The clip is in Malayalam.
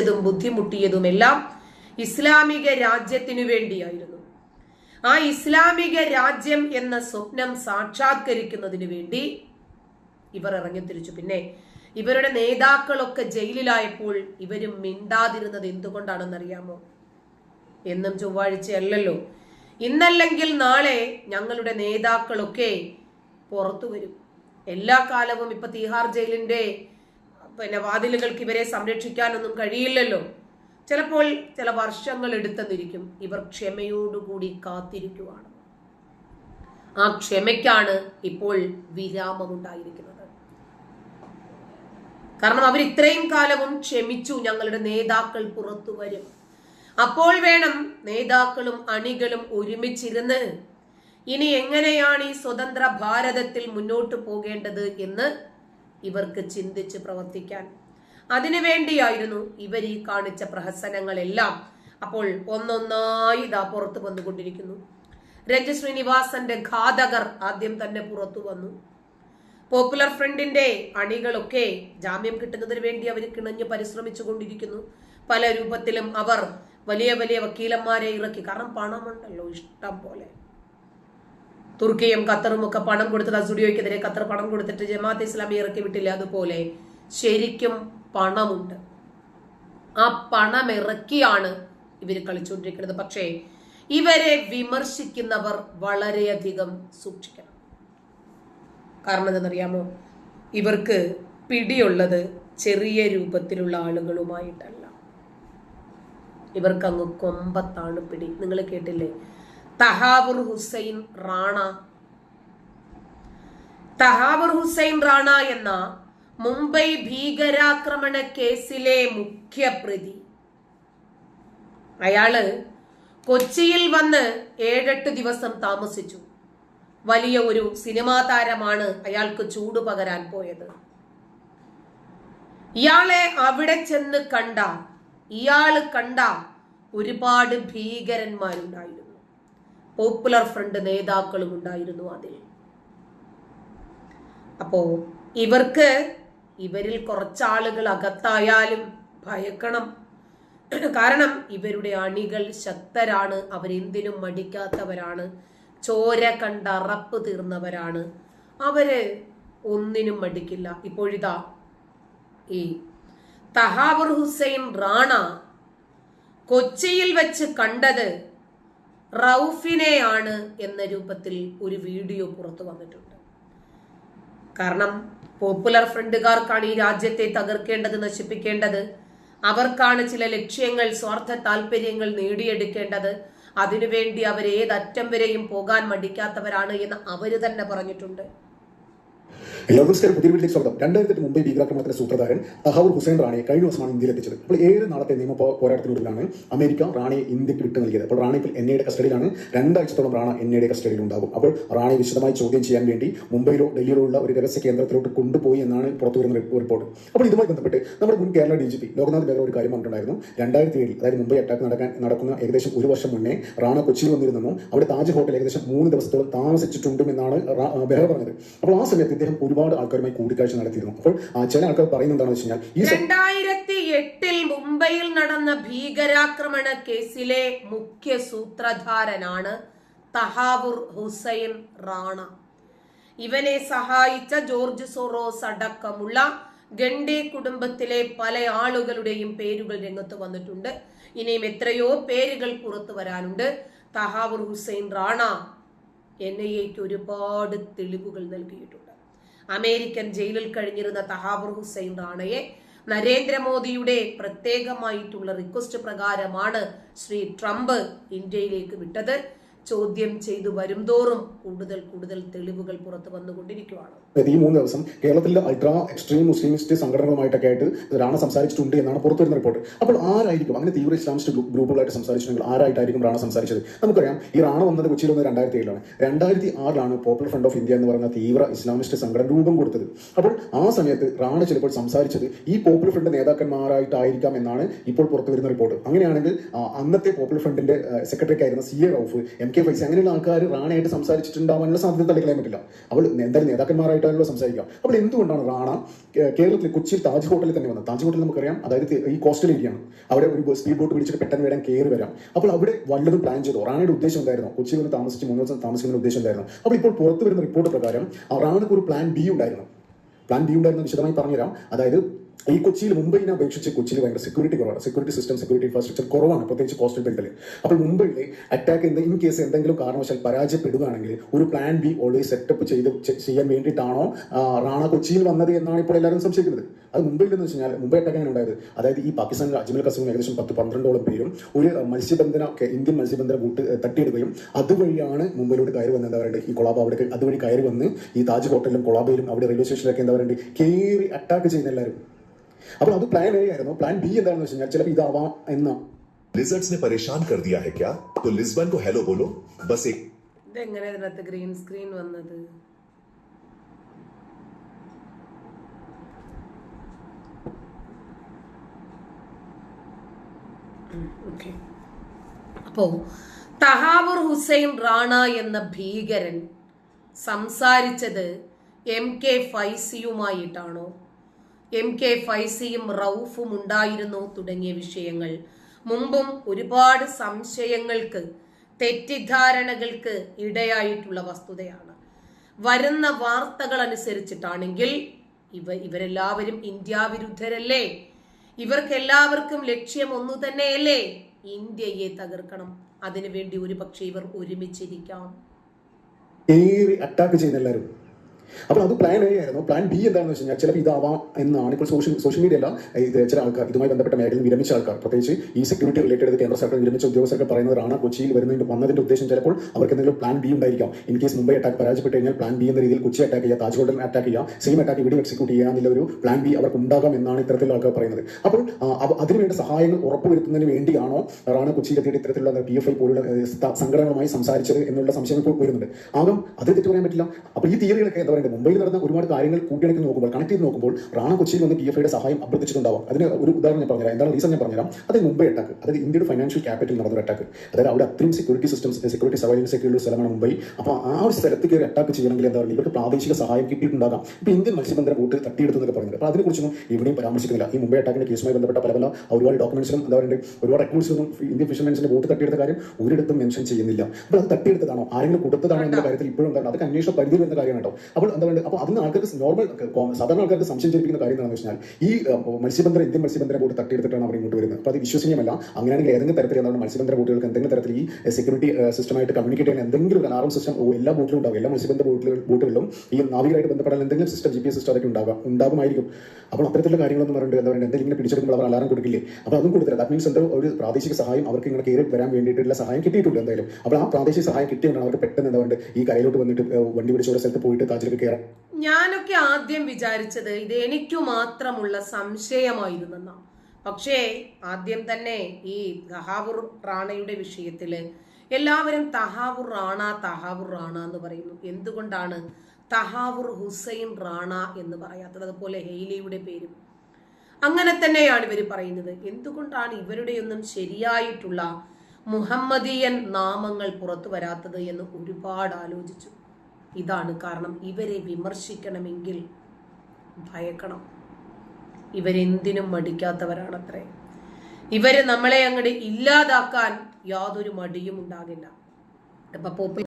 ും ബുദ്ധിമുട്ടിയതുമെല്ലാം ഇസ്ലാമിക രാജ്യത്തിനു വേണ്ടിയായിരുന്നു. ആ ഇസ്ലാമിക രാജ്യം എന്ന സ്വപ്നം സാക്ഷാത്കരിക്കുന്നതിന് വേണ്ടി ഇവർ ഇറങ്ങി ഇറങ്ങിത്തിരിച്ചു. പിന്നെ ഇവരുടെ നേതാക്കളൊക്കെ ജയിലിലായപ്പോൾ ഇവരും മിണ്ടാതിരുന്നത് എന്തുകൊണ്ടാണെന്നറിയാമോ? എന്നും ചൊവ്വാഴ്ചയല്ലല്ലോ. ഇന്നല്ലെങ്കിൽ നാളെ ഞങ്ങളുടെ നേതാക്കളൊക്കെ പുറത്തു വരും. എല്ലാ കാലവും ഇപ്പൊ തീഹാർ ജയിലിന്റെ പിന്നെ വാതിലുകൾക്ക് ഇവരെ സംരക്ഷിക്കാനൊന്നും കഴിയില്ലല്ലോ. ചിലപ്പോൾ ചില വർഷങ്ങൾ എടുത്തെന്നിരിക്കും. ഇവർ ക്ഷമയോടുകൂടി കാത്തിരിക്കുവാണ്. ആ ക്ഷമയ്ക്കാണ് ഇപ്പോൾ വിരാമമുണ്ടായിരിക്കുന്നത്. കാരണം അവർ ഇത്രയും കാലവും ക്ഷമിച്ചു ഞങ്ങളുടെ നേതാക്കൾ പുറത്തു വരും. അപ്പോൾ വേണം നേതാക്കളും അണികളും ഒരുമിച്ചിരുന്ന് ഇനി എങ്ങനെയാണ് ഈ സ്വതന്ത്ര ഭാരതത്തിൽ മുന്നോട്ട് പോകേണ്ടത് എന്ന് ഇവർക്ക് ചിന്തിച്ച് പ്രവർത്തിക്കാൻ. അതിനുവേണ്ടിയായിരുന്നു ഇവർ ഈ കാണിച്ച പ്രഹസനങ്ങളെല്ലാം അപ്പോൾ ഒന്നൊന്നായി ഇതാ പുറത്തു വന്നുകൊണ്ടിരിക്കുന്നു. രജശ്രീനിവാസന്റെ ശ്രീനിവാസന്റെ ഘാതകർ ആദ്യം തന്നെ പുറത്തു വന്നു. പോപ്പുലർ ഫ്രണ്ടിന്റെ അണികളൊക്കെ ജാമ്യം കിട്ടുന്നതിന് വേണ്ടി അവർ കിണഞ്ഞ് പരിശ്രമിച്ചു കൊണ്ടിരിക്കുന്നു. പല രൂപത്തിലും അവർ വലിയ വലിയ വക്കീലന്മാരെ ഇറക്കി. കാരണം പണമുണ്ടല്ലോ ഇഷ്ടം പോലെ. തുർക്കിയും ഖത്തറും ഒക്കെ പണം കൊടുത്തത് അസുഡിയോയ്ക്കെതിരെ ഖത്തർ പണം കൊടുത്തിട്ട് ജമാഅത്ത് ഇസ്ലാമി ഇറക്കി വിട്ടില്ല. അതുപോലെ ശരിക്കും പണമുണ്ട്. ആ പണം ഇറക്കിയാണ് ഇവർ കളിച്ചുകൊണ്ടിരിക്കുന്നത് പക്ഷേ ഇവരെ വിമർശിക്കുന്നവർ വളരെയധികം സൂക്ഷിക്കണം. കാരണം എന്തെന്നറിയാമോ ഇവർക്ക് പിടിയുള്ളത് ചെറിയ രൂപത്തിലുള്ള ആളുകളുമായിട്ടല്ല. ഇവർക്ക് അങ്ങ് കൊമ്പത്താണ് പിടി. നിങ്ങൾ കേട്ടില്ലേ? തഹാബുർ ഹുസൈൻ റാണ. തഹാബുർ ഹുസൈൻ റാണ എന്ന മുംബൈ ഭീകരാക്രമണ കേസിലെ മുഖ്യപ്രതി. അയാൾ കൊച്ചിയിൽ വന്ന് ഏഴെട്ട് ദിവസം താമസിച്ചു. വലിയ ഒരു സിനിമാ താരമാണ് അയാൾക്ക് ചൂട് പകരാൻ പോയത്. ഇയാളെ അവിടെ ചെന്ന് കണ്ട ഇയാൾ കണ്ട ഒരുപാട് ഭീകരന്മാരുണ്ടായിരുന്നു. പോപ്പുലർ ഫ്രണ്ട് നേതാക്കളും ഉണ്ടായിരുന്നു അതിൽ. അപ്പോ ഇവർക്ക് ഇവരിൽ കുറച്ചാളുകൾ അകത്തായാലും ഭയക്കണം. കാരണം ഇവരുടെ അണികൾ ശക്തരാണ് അവരെന്തിനും മടിക്കാത്തവരാണ് ചോര കണ്ട അറപ്പ് തീർന്നവരാണ്. അവർ ഒന്നിനും മടിക്കില്ല. ഇപ്പോഴിതാ ഈ തഹാബുർ ഹുസൈൻ റാണ കൊച്ചിയിൽ വെച്ച് കണ്ടത് റൌഫിനെയാണ് എന്ന രൂപത്തിൽ ഒരു വീഡിയോ പുറത്തു വന്നിട്ടുണ്ട്. കാരണം പോപ്പുലർ ഫ്രണ്ടുകാർക്കാണ് ഈ രാജ്യത്തെ തകർക്കേണ്ടത് നശിപ്പിക്കേണ്ടത്. അവർക്കാണ് ചില ലക്ഷ്യങ്ങൾ സ്വാർത്ഥ താല്പര്യങ്ങൾ നേടിയെടുക്കേണ്ടത്. അതിനുവേണ്ടി അവർ ഏതറ്റം വരെയും പോകാൻ മടിക്കാത്തവരാണ് എന്ന് അവർ തന്നെ പറഞ്ഞിട്ടുണ്ട്. എല്ലാവർക്കും പുതിയ വീട്ടിലേക്ക് സ്വാഗതം. രണ്ടായിരത്തി മുംബൈ ഭീകരാക്രമണത്തിന്റെ സൂത്രധാരൻ തഹാവൂർ ഹുസൈൻ റാണിയെ കഴിഞ്ഞ ദിവസമാണ് ഇന്ത്യയിൽ എത്തിച്ചത്. അപ്പോൾ ഏഴ് നാളത്തെ നിയമ പോരാട്ടത്തിനൊടുവിലാണ് അമേരിക്ക റാണിയെ ഇന്ത്യയ്ക്ക് വിട്ടു നൽകിയത്. അപ്പോൾ റാണി ഇപ്പോൾ എൻ ഐയുടെ കസ്റ്റഡിയിലാണ്. രണ്ടാഴ്ചത്തോളം റാണ എൻ ഐയുടെ കസ്റ്റഡിയിൽ ഉണ്ടാകും അപ്പോൾ റാണി വിശദമായി ചോദ്യം ചെയ്യാൻ വേണ്ടി മുംബൈയിലോ ഡൽഹിയിലോ ഉള്ള ഒരു രഹസ്യ കേന്ദ്രത്തിലോട്ട് കൊണ്ടുപോയി എന്നാണ് പുറത്തു വരുന്ന റിപ്പോർട്ട്. അപ്പോൾ ഇതുമായി ബന്ധപ്പെട്ട് നമ്മുടെ മുൻ Kerala D G P Loknath Behera ഒരു കാര്യം പറഞ്ഞിട്ടുണ്ടായിരുന്നു. രണ്ടായിരത്തി ഏഴിൽ അതായത് മുംബൈ അറ്റാക്ക് നടക്കാൻ നടക്കുന്ന ഏകദേശം ഒരു വർഷം മുന്നേ റാണ കൊച്ചിയിൽ വന്നിരുന്നു അവിടെ താജ് ഹോട്ടൽ ഏകദേശം മൂന്ന് ദിവസത്തോളം താമസിച്ചിട്ടുണ്ടും എന്നാണ് റാ- ആ, ബെഹ്റ പറഞ്ഞത്. അപ്പോൾ ആ സമയത്ത് ഇദ്ദേഹം ഒരുപാട് ആൾക്കാരുമായി കൂടിക്കാഴ്ച നടത്തിയിരുന്നു. അപ്പോൾ ചില ആൾക്കാർ പറയുന്നത് വെച്ച് കഴിഞ്ഞാൽ രണ്ടായിരത്തി എട്ടിൽ മുംബൈയിൽ നടന്ന ഭീകരാക്രമണ കേസിലെ മുഖ്യ സൂത്രധാരനാണ് തഹാബുർ ഹുസൈൻ റാണ. ഇവനെ സഹായിച്ച ജോർജ് സോറോസ് അടക്കമുള്ള ഗണ്ഡി കുടുംബത്തിലെ പല ആളുകളുടെയും പേരുകൾ രംഗത്ത് വന്നിട്ടുണ്ട്. ഇനിയും എത്രയോ പേരുകൾ പുറത്തു വരാനുണ്ട്. തഹാബുർ ഹുസൈൻ റാണ എക്ക് ഒരുപാട് തെളിവുകൾ നൽകിയിട്ടുണ്ട്. അമേരിക്കൻ ജയിലിൽ കഴിഞ്ഞിരുന്ന തഹാബുർ ഹുസൈൻ റാണയെ നരേന്ദ്രമോദിയുടെ പ്രത്യേകമായിട്ടുള്ള റിക്വസ്റ്റ് പ്രകാരമാണ് ശ്രീ ട്രംപ് ഇന്ത്യയിലേക്ക് വിട്ടത്. ചോദ്യം ചെയ്തു വരും വരുംതോറും കൂടുതൽ കൂടുതൽ തെളിവുകൾ പുറത്തു വന്നുകൊണ്ടിരിക്കുകയാണ് ഈ മൂന്ന് ദിവസം കേരളത്തിലെ അൾട്രാ എക്സ്ട്രീം മുസ്ലിമിസ്റ്റ് സംഘടനകളുമായിട്ടൊക്കെ ആയിട്ട് റാണ സംസാരിച്ചിട്ടുണ്ട് എന്നാണ് പുറത്തു വരുന്ന റിപ്പോർട്ട് അപ്പോൾ ആരായിരിക്കും? അങ്ങനെ തീവ്ര ഇസ്ലാമിസ്റ്റ് ഗ്രൂപ്പുകളായിട്ട് സംസാരിച്ചിട്ടുണ്ടെങ്കിൽ ആരായിട്ടായിരിക്കും റാണ സംസാരിച്ചത്? നമുക്കറിയാം ഈ റാണ വന്നത് കൊച്ചിയിൽ വന്നത് രണ്ടായിരത്തി ഏഴിലാണ്. രണ്ടായിരത്തി ആറിലാണ് പോപ്പുലർ ഫ്രണ്ട് ഓഫ് ഇന്ത്യ എന്ന് പറയുന്ന തീവ്ര ഇസ്ലാമിസ്റ്റ് സംഘടന രൂപം കൊടുത്തത്. അപ്പോൾ ആ സമയത്ത് റാണ ചിലപ്പോൾ സംസാരിച്ചത് ഈ പോപ്പുലർ ഫ്രണ്ട് നേതാക്കന്മാരായിട്ടായിരിക്കാം എന്നാണ് ഇപ്പോൾ പുറത്തു വരുന്ന റിപ്പോർട്ട് അങ്ങനെയാണെങ്കിൽ അന്നത്തെ പോപ്പുലർ ഫ്രണ്ടിന്റെ സെക്രട്ടറിക്കായിരുന്ന C A Rauf M K Faizy അങ്ങനെയുള്ള ആൾക്കാർ റാണയായിട്ട് സംസാരിച്ചിട്ടുണ്ടാവാനുള്ള സാധ്യത തള്ളിക്കളയാൻ പറ്റില്ല അവൾ എന്തായാലും നേതാക്കന്മാരായിട്ടാണല്ലോ സംസാരിക്കുക. അപ്പോൾ എന്തുകൊണ്ടാണ് റാണ കേരളത്തിൽ കൊച്ചിയിൽ താജ് ഹോട്ടലിൽ തന്നെ വന്നത്? താജ് ഹോട്ടൽ നമുക്കറിയാം അതായത് ഈ കോസ്റ്റൽ ഏരിയ ആണ്. അവിടെ ഒരു സ്പീഡ് ബോട്ട് പിടിച്ചിട്ട് പെട്ടെന്ന് വരാൻ കയറി വരാം. അപ്പോൾ അവിടെ വല്ലതും പ്ലാൻ ചെയ്തു? റാണയുടെ ഉദ്ദേശം എന്തായിരുന്നു? കൊച്ചിയിൽ വന്ന് താമസിച്ച് മൂന്ന് ദിവസം താമസിക്കുന്ന ഉദ്ദേശം ഉണ്ടായിരുന്നു അപ്പോൾ ഇപ്പോൾ പുറത്തു വരുന്ന റിപ്പോർട്ട് പ്രകാരം റാണക്ക് ഒരു പ്ലാൻ ബി ഉണ്ടായിരുന്നു. പ്ലാൻ ബി ഉണ്ടായിരുന്നു വിശദമായി പറഞ്ഞുതരാം. അതായത് ഈ കൊച്ചിയിൽ മുംബൈനെ അപേക്ഷിച്ച് കൊച്ചിയിൽ ഭയങ്കര സെക്യൂരിറ്റി കുറവാണ്. സെക്യൂരിറ്റി സിസ്റ്റം സെക്യൂരിറ്റി ഇൻഫ്രാസ്ട്രക്ചർ കുറവാണ്. പ്രത്യേകിച്ച് കോസ്റ്റൽ ബെൽറ്റിൽ അപ്പോൾ മുംബൈയിലെ അറ്റാക്ക് ഇൻ കേസ് എന്തെങ്കിലും കാരണവശാൽ പരാജയപ്പെടുകയാണെങ്കിൽ ഒരു പ്ലാൻ ബി ഓൾറെഡി സെറ്റപ്പ് ചെയ്ത് ചെയ്യാൻ വേണ്ടിയിട്ടാണോ റാണ കൊച്ചിയിൽ വന്നത് എന്നാണ് ഇപ്പോൾ എല്ലാവരും സംശയിക്കുന്നത്. അത് മുംബൈയിൽ എന്ന് വെച്ച് കഴിഞ്ഞാൽ മുംബൈ അറ്റാക്ക് എങ്ങനെ ഉണ്ടായത്? അതായത് ഈ പാകിസ്ഥാനിലെ അജ്മൽ കസൂം ഏകദേശം പത്ത് പന്ത്രണ്ടോളം പേരും ഒരു മത്സ്യബന്ധന ഇന്ത്യൻ മത്സ്യബന്ധന കൂട്ട് തട്ടിയിടുകയും അതുവഴിയാണ് മുംബൈയിലോട്ട് കയറി വന്നത് എന്താ പറയുക ഈ കൊളാബ് അവിടെ അതുവഴി കയറി വന്ന് ഈ താജ് ഹോട്ടലിലും കൊളാബയിലും അവിടെ റെയിൽവേ സ്റ്റേഷനിലൊക്കെ എന്താ പറയുക കയറി അറ്റാക്ക് ചെയ്യുന്ന എല്ലാവരും. അപ്പോൾ അത് പ്ലാൻ എ ആയിരുന്നു പ്ലാൻ ബി എന്താണെന്ന് വെച്ച് കഴിഞ്ഞാൽ ചിലപ്പോൾ ഇതാവാം എന്ന लिजर्ड्स ने परेशान कर दिया है क्या तो लिस्बन को हेलो बोलो बस एक ഇതെങ്ങനെ ഇതിനകത്ത് ഗ്രീൻ സ്ക്രീൻ വന്നത് ഓക്കെ അപ്പോ തഹാവൂർ ഹുസൈൻ റാണ എന്ന ഭീകരൻ സംസാരിച്ചത് എം കെ ഫൈസിയുമായിട്ടാണോ എം കെ ഫൈസിയും റൌഫും ഉണ്ടായിരുന്നു തുടങ്ങിയ വിഷയങ്ങൾ. മുമ്പും ഒരുപാട് സംശയങ്ങൾക്ക് തെറ്റിദ്ധാരണകൾക്ക് ഇടയായിട്ടുള്ള വസ്തുതയാണ്. വരുന്ന വാർത്തകൾ അനുസരിച്ചിട്ടാണെങ്കിൽ ഇവ ഇവരെല്ലാവരും ഇന്ത്യ വിരുദ്ധരല്ലേ? ഇവർക്കെല്ലാവർക്കും ലക്ഷ്യം ഒന്നു തന്നെയല്ലേ? ഇന്ത്യയെ തകർക്കണം. അതിനുവേണ്ടി ഒരുപക്ഷെ ഇവർ ഒരുമിച്ചിരിക്കാം. അറ്റാക്ക് ചെയ്യുന്ന അപ്പോൾ അത് പ്ലാൻ എ ആയിരുന്നു. പ്ലാൻ ബി എന്താണെന്ന് വെച്ച് കഴിഞ്ഞാൽ ചിലപ്പോൾ ഇതാവാം എന്നാണ് ഇപ്പോൾ സോഷ്യൽ സോഷ്യൽ മീഡിയ അല്ല. ഇത് ചില ആൾക്കാർ ഇതുമായി ബന്ധപ്പെട്ട മേഖലയിൽ വിരമിച്ച ആൾക്കാർ. പ്രത്യേകിച്ച് ഈ സെക്യൂരിറ്റി റിലേറ്റഡ് കേന്ദ്ര സർക്കാർ വിരമിച്ച ഉദ്യോഗസ്ഥർക്ക് പറയുന്നത് കൊച്ചിയിൽ വരുന്നതിന്റെ വന്നതിന്റെ ഉദ്ദേശം ചിലപ്പോൾ അവർക്ക് എന്തെങ്കിലും പ്ലാൻ ബി ഉണ്ടായിരിക്കാം. ഇൻ കേസ് മുംബൈ അറ്റാക്ക് പരാജയപ്പെട്ട് കഴിഞ്ഞാൽ പ്ലാൻ ബി എന്ന രീതിയിൽ കൊച്ചി അറ്റാക്ക് ചെയ്യുക താജ് ഹോട്ടൽ അറ്റാക്ക് ചെയ്യുക സെയിം അറ്റാക്ക് ഇവിടെ എക്സിക്യൂട്ട് ചെയ്യുക എന്നുള്ള ഒരു പ്ലാൻ ബി അവർക്ക് ഉണ്ടാകാം എന്നാണ് ഇത്തരത്തിലുള്ള ആൾക്കാർ പറയുന്നത്. അപ്പോൾ അതിനുവേണ്ട സഹായങ്ങൾ ഉറപ്പുവരുത്തുന്നതിന് വേണ്ടിയാണോ റാണ കൊച്ചിയിൽ എത്തിയിട്ട് ഇത്തരത്തിലുള്ള പി എഫ് ഐ പോലുള്ള സംഘടനകളുമായി സംസാരിച്ചത് എന്നുള്ള സംശയം ഇപ്പോൾ വരുന്നുണ്ട്. ആകും അത് തെറ്റു പറയാൻ പറ്റില്ല. അപ്പോൾ ഈ തിയറികളൊക്കെ എന്താ പറയുക മുംബൈയിൽ നടന്ന ഒരുപാട് കാര്യങ്ങൾ കൂട്ടിയണക്കി നോക്കുമ്പോൾ കണക്ട് ചെയ്ത് നോക്കുമ്പോൾ റാണ കൊച്ചിയിൽ വന്ന് പി എഫ് ഐയുടെ സഹായം അഭ്യർത്ഥിച്ചിട്ടുണ്ടാവാം. അതിന് ഒരു ഉദാഹരണം ഞാൻ പറഞ്ഞുതരാം. എന്താണ് റീസൺ ഞാൻ പറഞ്ഞുതരാം? അത് മുംബൈ അറ്റാക്ക് അതായത് ഇന്ത്യയുടെ ഫൈനാൻഷ്യൽ ക്യാപിറ്റൽ നടന്ന ഒരു അറ്റാക്ക് അതായത് അവിടെ അത്രയും സെക്യൂരിറ്റി സിസ്റ്റംസ് സെക്യൂരിറ്റി സർവൈലൻസ് ഒക്കെ ഉള്ള സ്ഥലമാണ് മുംബൈ. അപ്പോൾ ആ ഒരു സ്ഥലത്ത് കയറി അറ്റാക്ക് ചെയ്യണമെങ്കിൽ എന്താ പറയുക? ഇവർക്ക് പ്രാദേശിക സഹായം കിട്ടിയിട്ടുണ്ടാകാം. ഇപ്പോൾ ഇന്ത്യൻ മത്സ്യബന്ധന ബോട്ട് തട്ടിയെടുത്തെന്നൊക്കെ പറഞ്ഞത് അപ്പൊ അപ്പോൾ അതിനെക്കുറിച്ചൊന്നും ഇവിടെയും പരാമർശിക്കുന്നില്ല. ഈ മുംബൈ അറ്റാക്കിന്റെ കേസുമായി ബന്ധപ്പെട്ട പല പല ഒരുപാട് ഡോക്യുമെന്റ്സിലും എന്താ പറയുക ഒരുപാട് റെക്കോർഡ്സിലൊന്നും ഇന്ത്യൻ ഫിഷർമെൻസിന്റെ ബോട്ട് തട്ടിയെടുത്ത കാര്യം ഒരിടത്തും മെൻഷൻ ചെയ്യുന്നില്ല. അപ്പോൾ അത് തട്ടിയെടുത്തതാണോ? ആരെങ്കിലും കൊടുത്തതാണോ എന്ന കാര്യത്തിൽ ഇപ്പോഴും അതൊക്കെ അന്വേഷണ പരിധി വരുന്ന കാര്യമാണ് കേട്ടോ. അപ്പോൾ എന്താ പറയുക അപ്പോൾ അതിന് ആൾക്കാർക്ക് നോർമൽ സാധാരണ ആൾക്കാർക്ക് സംശയം ജനിപ്പിക്കുന്ന കാര്യം എന്താണെന്ന് വെച്ചാൽ ഈ മത്സ്യബന്ധന ഇന്ത്യൻ മത്സ്യബന്ധന ബോട്ട് തട്ടിയെടുത്തിട്ടാണ് അവർ ഇങ്ങോട്ട് വരുന്നത്. അപ്പോൾ അത് വിശ്വസനീയമല്ല. അങ്ങനെയാണെങ്കിൽ ഏതെങ്കിലും തരത്തിൽ എന്താണ് മത്സ്യബന്ധന ബോട്ടുകൾക്ക് എന്തെങ്കിലും തരത്തിൽ ഈ സെക്യൂരിറ്റി സിസ്റ്റമായിട്ട് കമ്മ്യൂണിക്കേറ്റ് ചെയ്യാൻ എന്തെങ്കിലും ഒരു അലാറം സിസ്റ്റം എല്ലാ ബോട്ടിലും ഉണ്ടാവും. എല്ലാ മത്സ്യബന്ധന ബോട്ടുകൾ ബോട്ടുകളിലും ഈ നാവികരായിട്ട് ബന്ധപ്പെടാൻ എന്തെങ്കിലും system G P S system അതൊക്കെ ഉണ്ടാകാം ഉണ്ടാകുമായിരിക്കും. അപ്പോൾ അത്തരത്തിലുള്ള കാര്യങ്ങളൊന്നും പറയുന്നത് എന്താ പറയുക എന്തെങ്കിലും പിടിച്ചെടുക്കുമ്പോൾ അവർ അലാറം കൊടുക്കില്ലേ? അപ്പോൾ അതും കൊടുത്തില്ല. ദാറ്റ് മീൻസ് എന്തോ ഒരു പ്രാദേശിക സഹായം അവർക്ക് ഇങ്ങനെ കയറി വരാൻ വേണ്ടിയിട്ടുള്ള സഹായം കിട്ടിയിട്ടുണ്ട് എന്തായാലും. അപ്പോൾ ആ പ്രാദേശിക സഹായം കിട്ടിയതുകൊണ്ടാണ് അവർക്ക് പെട്ടെന്ന് എന്താ പറയുക ഈ കരയിലോട്ട് വന്നിട്ട് വണ്ടി പിടിച്ച സ്ഥലത്ത് പോയിട്ട് താജിലേക്ക് ഞാനൊക്കെ ആദ്യം വിചാരിച്ചത് ഇത് എനിക്കു മാത്രമുള്ള സംശയമായിരുന്നെന്ന. പക്ഷേ ആദ്യം തന്നെ ഈ തഹാവൂർ റാണയുടെ വിഷയത്തിൽ എല്ലാവരും തഹാവൂർ റാണ തഹാവൂർ റാണ എന്ന് പറയുന്നു. എന്തുകൊണ്ടാണ് തഹാവൂർ ഹുസൈൻ റാണ എന്ന് പറയാത്തത്? അതുപോലെ ഹെയ്ലിയുടെ പേരും. അങ്ങനെ തന്നെയാണ് ഇവർ പറയുന്നത്. എന്തുകൊണ്ടാണ് ഇവരുടെയൊന്നും ശരിയായിട്ടുള്ള മുഹമ്മദിയൻ നാമങ്ങൾ പുറത്തു വരാത്തത് എന്ന് ഒരുപാട് ആലോചിച്ചു. ഇതാണ് കാരണം. ഇവരെ വിമർശിക്കണമെങ്കിൽ ഭയക്കണം. ഇവരെന്തിനും മടിക്കാത്തവരാണത്രേ. ഇവർ നമ്മളെ അങ്ങോട്ട് ഇല്ലാതാക്കാൻ യാതൊരു മടിയും ഉണ്ടാകില്ല. അപ്പൊ പോപ്പുലർ